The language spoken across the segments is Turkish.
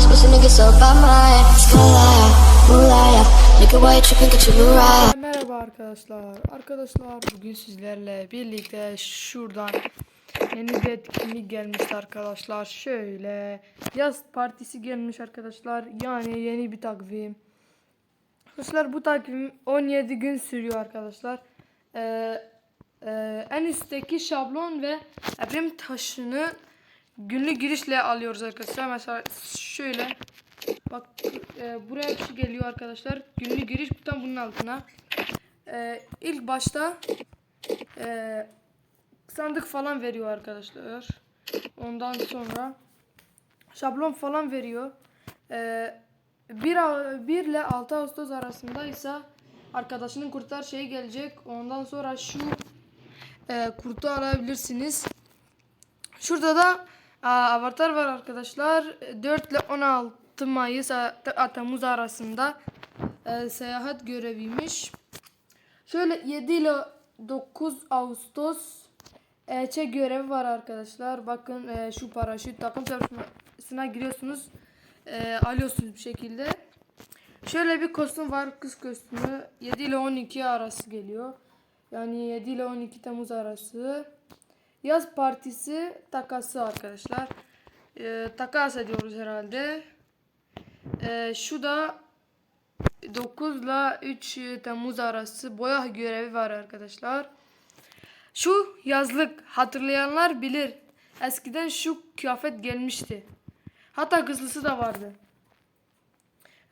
This pussy nigga so by mine. Moonlight, moonlight, nigga, why you tripping? Get your ride. Merhaba arkadaşlar. Arkadaşlar bugün sizlerle birlikte şuradan yeni bir etkinlik gelmiş arkadaşlar. Şöyle yaz partisi gelmiş arkadaşlar. Yani yeni bir takvim. Arkadaşlar bu takvim 17 gün sürüyor arkadaşlar. Ee, e, en üstteki şablon ve evrim taşını günlük girişle alıyoruz arkadaşlar. Mesela şöyle bak e, buraya şey geliyor arkadaşlar. Günlük giriş tam bunun altına. Ee, ilk başta e, sandık falan veriyor arkadaşlar. Ondan sonra şablon falan veriyor. Ee, 1, 1 ile 6 Ağustos arasında ise arkadaşının kurtar şeyi gelecek. Ondan sonra şu e, kurtu alabilirsiniz. Şurada da avatar var arkadaşlar. 4 ile 16 Mayıs Temmuz arasında e, seyahat göreviymiş. Şöyle 7 ile 9 Ağustos elçe görevi var arkadaşlar. Bakın e, şu paraşüt takım çalışmasına giriyorsunuz. E, alıyorsunuz bir şekilde. Şöyle bir kostüm var kız kostümü. 7 ile 12 arası geliyor. Yani 7 ile 12 Temmuz arası. Yaz partisi takası arkadaşlar. E, takas ediyoruz herhalde. E, şu da 9 ile 3 Temmuz arası boya görevi var arkadaşlar. Şu yazlık hatırlayanlar bilir. Eskiden şu kıyafet gelmişti. Hatta kızlısı da vardı.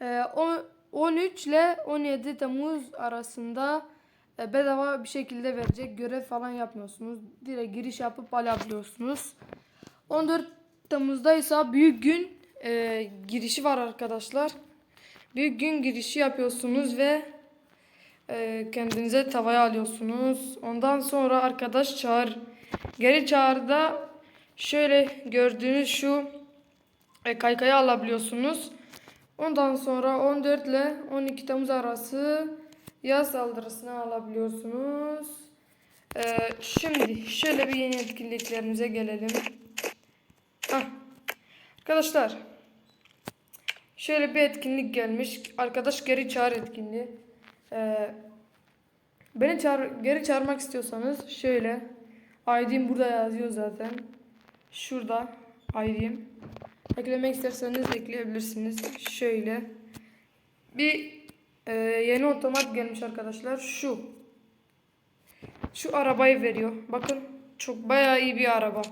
Ee, o- 13 ile 17 Temmuz arasında bedava bir şekilde verecek. Görev falan yapmıyorsunuz. Direkt giriş yapıp alabiliyorsunuz. 14 Temmuz'da ise büyük gün e, girişi var arkadaşlar. Büyük gün girişi yapıyorsunuz ve e, kendinize tavaya alıyorsunuz. Ondan sonra arkadaş çağır. Geri çağrıda şöyle gördüğünüz şu e, kaykayı alabiliyorsunuz. Ondan sonra 14 ile 12 Temmuz arası yaz saldırısını alabiliyorsunuz. E, şimdi şöyle bir yeni etkinliklerimize gelelim. Ah. Arkadaşlar Şöyle bir etkinlik gelmiş. Arkadaş geri çağır etkinliği. Ee, beni çağır, geri çağırmak istiyorsanız şöyle. ID'm burada yazıyor zaten. Şurada ID'm. Eklemek isterseniz ekleyebilirsiniz. Şöyle. Bir e, yeni otomat gelmiş arkadaşlar. Şu. Şu arabayı veriyor. Bakın çok bayağı iyi bir araba.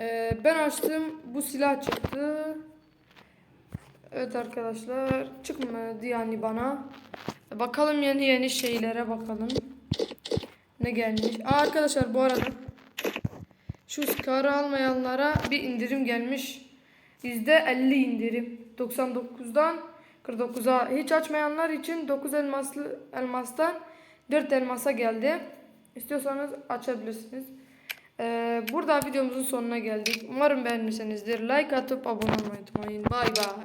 Ee, ben açtım. Bu silah çıktı. Evet arkadaşlar çıkmadı yani bana. Bakalım yeni yeni şeylere bakalım. Ne gelmiş? Aa, arkadaşlar bu arada şu Scar'ı almayanlara bir indirim gelmiş. %50 indirim. 99'dan 49'a hiç açmayanlar için 9 elmaslı elmastan 4 elmasa geldi. İstiyorsanız açabilirsiniz. Ee, burada videomuzun sonuna geldik. Umarım beğenmişsinizdir. Like atıp abone olmayı unutmayın. Bay bay.